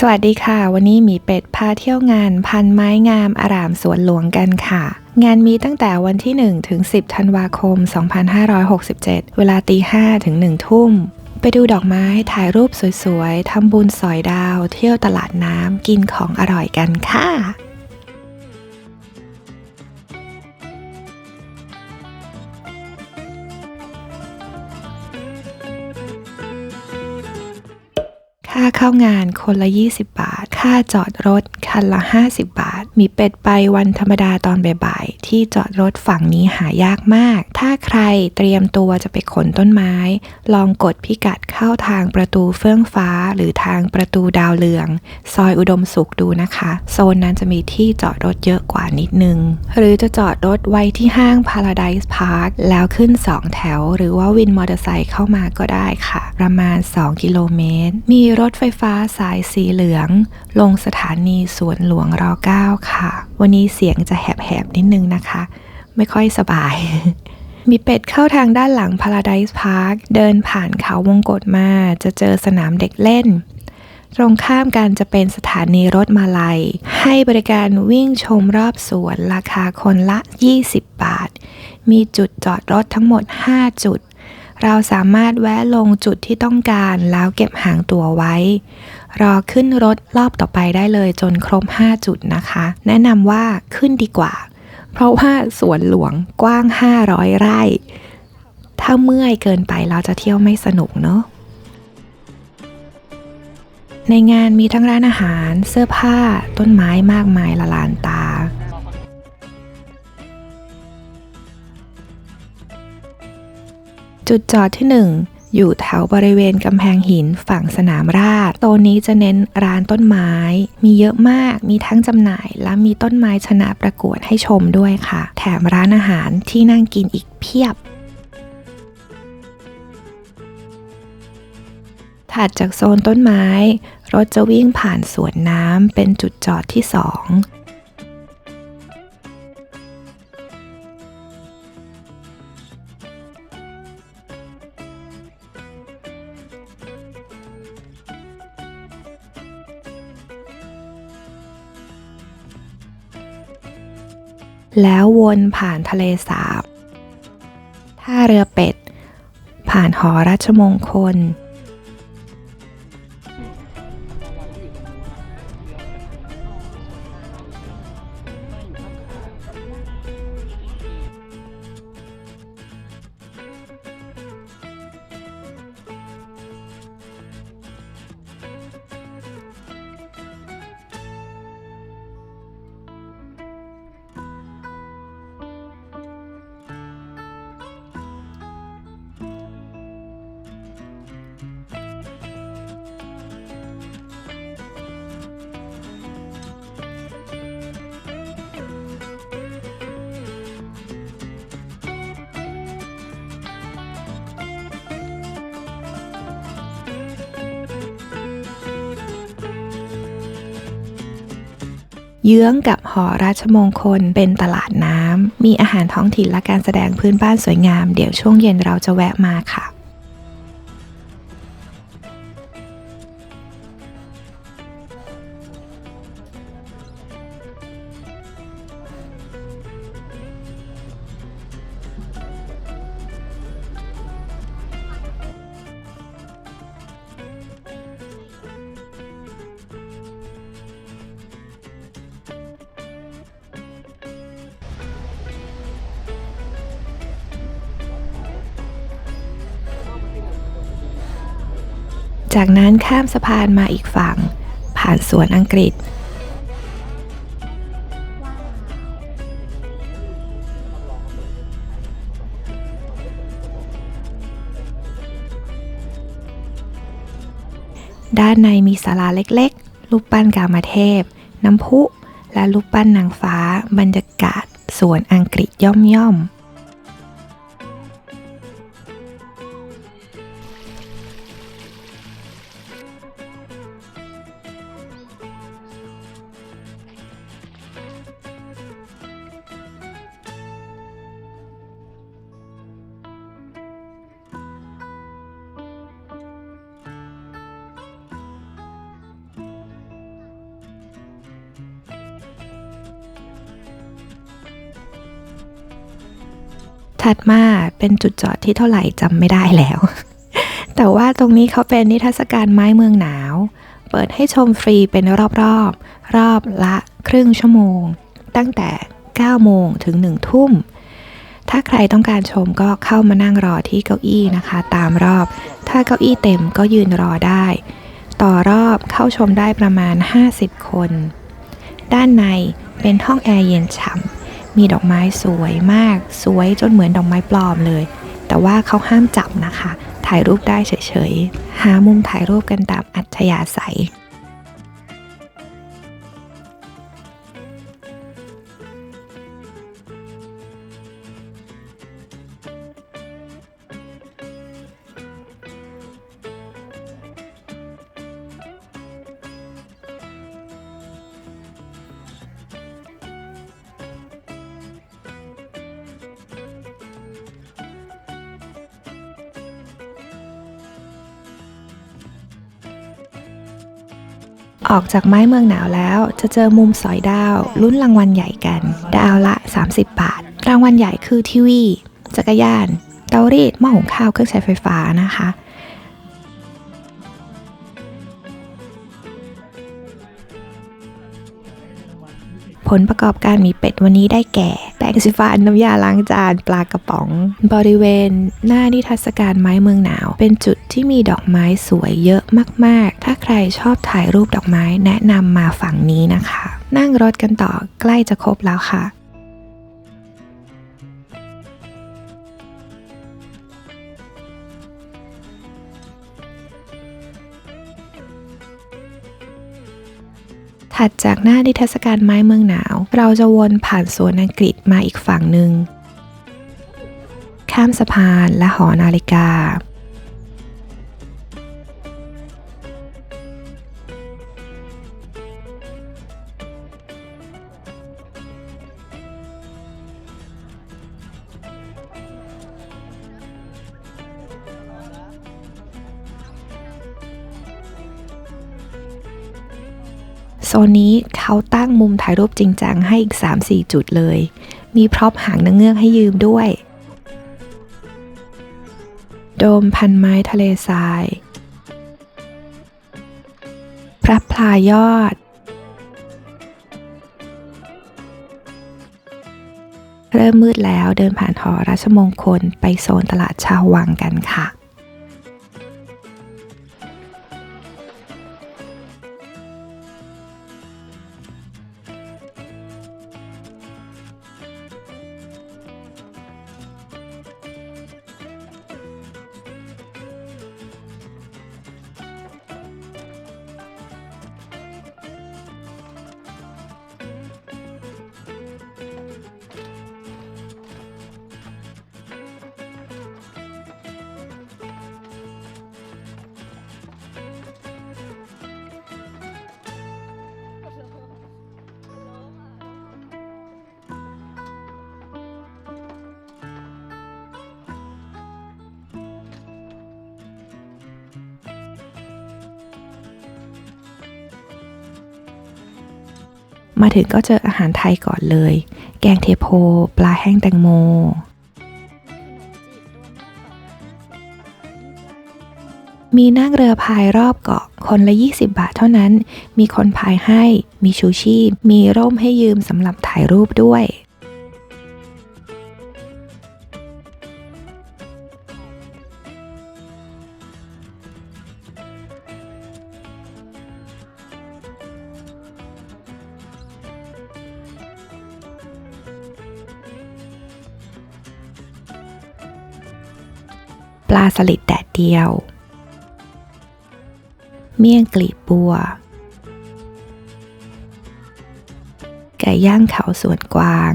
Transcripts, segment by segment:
สวัสดีค่ะ วันนี้หมีเป็ดพาเที่ยวงานพันไม้งามอารามสวนหลวงกันค่ะ งานมีตั้งแต่วันที่ 1 ถึง 10 ธันวาคม 2567 เวลาตี5ถึง 1 ทุ่ม ไปดูดอกไม้ถ่ายรูปสวยๆทำบุญสอยดาว เที่ยวตลาดน้ำกินของอร่อยกันค่ะาเข้างานคนละ 20 บาท ค่าจอดรถ คันละ 50 บาท มีเป็ดไปวันธรรมดาตอนบ่ายๆ ที่จอดรถฝั่งนี้หายากมาก ถ้าใครเตรียมตัวจะไปขนต้นไม้ ลองกดพิกัดเข้าทางประตูเฟื่องฟ้า หรือทางประตูดาวเรือง ซอยอุดมสุขดูนะคะ โซนนั้นจะมีที่จอดรถเยอะกว่านิดนึง หรือจะจอดรถไว้ที่ห้าง Paradise Park แล้วขึ้น 2 แถว หรือว่าวินมอเตอร์ไซค์เข้ามาก็ได้ค่ะ ประมาณ 2 กิโลเมตร มีรถไฟฟ้าสายสีเหลือง ลงสถานีสวนหลวงร9ค่ะ วันนี้เสียงจะแหบๆนิดนึงนะคะ ไม่ค่อยสบาย มีเป็ดเข้าทางด้านหลัง Paradise Park เดินผ่านเขาวงกฏมาจะเจอสนามเด็กเล่น ตรงข้ามกันจะเป็นสถานีรถมาลัย ให้บริการวิ่งชมรอบสวนราคาคนละ 20 บาท มีจุดจอดรถทั้งหมด 5 จุดเราสามารถแวะลงจุดที่ต้องการแล้วเก็บหางตั๋วไว้รอขึ้นรถรอบต่อไปได้เลยจนครบ 5 จุดนะคะ แนะนำว่าขึ้นดีกว่า เพราะว่าสวนหลวงกว้าง 500 ไร่ ถ้าเมื่อยเกินไปเราจะเที่ยวไม่สนุกเนาะในงานมีทั้งร้านอาหาร เสื้อผ้า ต้นไม้มากมายละลานตา จุดจอดที่ 1 อยู่แถวบริเวณกำแพงหินฝั่งสนามราษฎร์โซนนี้จะเน้นร้านต้นไม้ มีเยอะมากมีทั้งจำหน่าย และมีต้นไม้ชนะประกวดให้ชมด้วยค่ะ แถมร้านอาหารที่นั่งกินอีกเพียบถัดจากโซนต้นไม้ รถจะวิ่งผ่านสวนน้ำเป็นจุดจอดที่สอง แล้ววนผ่านทะเลสาบท่าเรือเป็ด ผ่านหอราชมงคล เยื้องกับหอราชมงคลเป็นตลาดน้ำมีอาหารท้องถิ่นและการแสดงพื้นบ้านสวยงาม เดี๋ยวช่วงเย็นเราจะแวะมาค่ะ จากนั้นข้ามสะพานมาอีกฝั่ง ผ่านสวนอังกฤษ ด้านในมีศาลาเล็กๆ รูปปั้นกามเทพ น้ำพุ และรูปปั้นนางฟ้า บรรยากาศสวนอังกฤษย่อมๆ ถัดมาเป็นจุดจอดที่เท่าไหร่จำไม่ได้แล้ว แต่ว่าตรงนี้เขาเป็นนิทรรศการไม้เมืองหนาว เปิดให้ชมฟรีเป็นรอบๆรอบรอบละครึ่งชั่วโมง ตั้งแต่ 9 โมงถึง 1 ทุ่ม ถ้าใครต้องการชมก็เข้ามานั่งรอที่เก้าอี้นะคะ ตามรอบ ถ้าเก้าอี้เต็มก็ยืนรอได้ ต่อรอบเข้าชมได้ประมาณ 50 คน ด้านในเป็นห้องแอร์เย็นฉ่ำ มีดอกไม้สวยมาก สวยจนเหมือนดอกไม้ปลอมเลย แต่ว่าเขาห้ามจับนะคะ ถ่ายรูปได้เฉยๆ หามุมถ่ายรูปกันตามอัจฉริยะใส ออกจากไม้เมืองหนาวแล้ว จะเจอมุมสอยดาว ลุ้นรางวัลใหญ่กัน ดาวละ 30 บาท รางวัลใหญ่คือทีวี จักรยาน เตารีด หม้อหุงข้าว เครื่องใช้ไฟฟ้านะคะ ผลประกอบการมีเป็ดวันนี้ได้แก่ แปรงสีฟันน้ำยาล้างจานปลากระป๋อง บริเวณ หน้านิทรรศการไม้เมืองหนาว เป็นจุดที่มีดอกไม้สวยเยอะมาก ๆ ถ้าใครชอบถ่ายรูปดอกไม้แนะนำมาฝั่งนี้นะคะ นั่งรถกันต่อใกล้จะครบแล้วค่ะ ถัดจากหน้านิทรรศการไม้เมืองหนาว เราจะวนผ่านสวนอังกฤษมาอีกฝั่งหนึ่งข้ามสะพานและหอนาฬิกา นนี้เขาตั้งมุมถ่ายรูปจริงจังให้อีก 3-4 จุดเลย มีพร็อพหางนางเงือกให้ยืมด้วย โดมพันไม้ทะเลทราย พระพลายอด เริ่มมืดแล้วเดินผ่านหอราชมงคลไปโซนตลาดชาววังกันค่ะ มาถึงก็เจออาหารไทยก่อนเลย แกงเทโพ ปลาแห้งแตงโม มีนั่งเรือพายรอบเกาะ คนละ 20 บาทเท่านั้น มีคนพายให้ มีชูชีพ มีร่มให้ยืมสำหรับถ่ายรูปด้วย ปลาสลิดแดดเดียว เมี่ยงกลีบบัว ไก่ย่างเขาสวนกวาง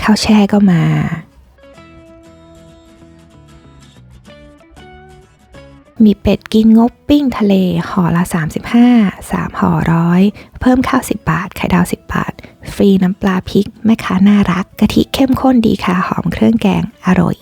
ข้าวแช่ก็มา มีเป็ดกินงบปิ้งทะเลห่อละ 35 3ห่อร้อยเพิ่มข้าว 10 บาท ไข่ดาว 10 บาท ฟรีน้ำปลาพริก แม่ค้าน่ารัก กะทิเข้มข้นดีค่ะ หอมเครื่องแกง อร่อย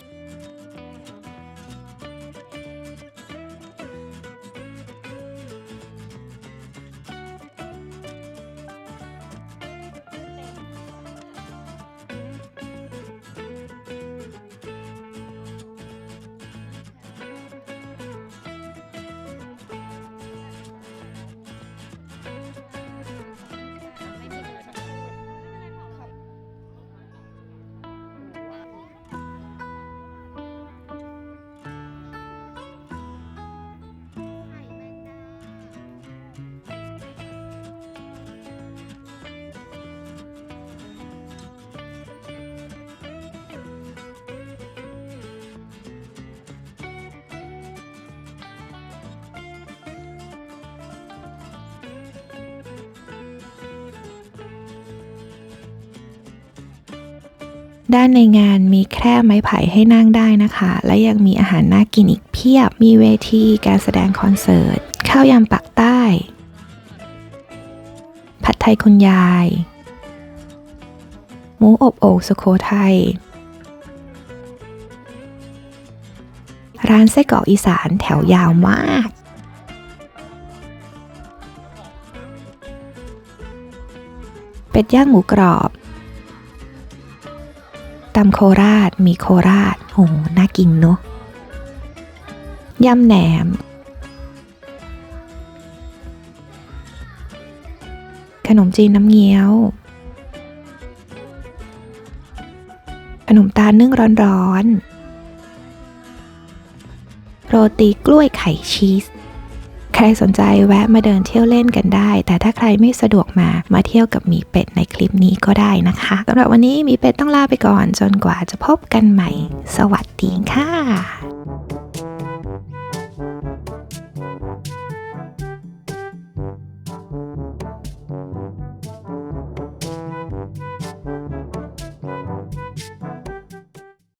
ด้านในงานมีแคร่ไม้ไผ่ให้นั่งได้นะคะ และยังมีอาหารน่ากินอีกเพียบ มีเวทีการแสดงคอนเสิร์ต ข้าวยำปักใต้ ผัดไทยคุณยาย หมูอบโอ่งสุโขทัย ร้านไส้กรอกอีสานแถวยาวมากเป็ดย่างหมูกรอบ ตำโคราช มีโคราชโหน่ากินเนอะยำแหนม ขนมจีนน้ำเงี้ยว ขนมตาลนึ่งร้อนๆ โรตีกล้วยไข่ชีส ใครสนใจแวะมาเดินเที่ยวเล่นกันได้ แต่ถ้าใครไม่สะดวกมามาเที่ยวกับหมีเป็ดในคลิปนี้ก็ได้นะคะสำหรับวันนี้หมีเป็ดต้องลาไปก่อนจนกว่าจะพบกันใหม่ สวัสดีค่ะ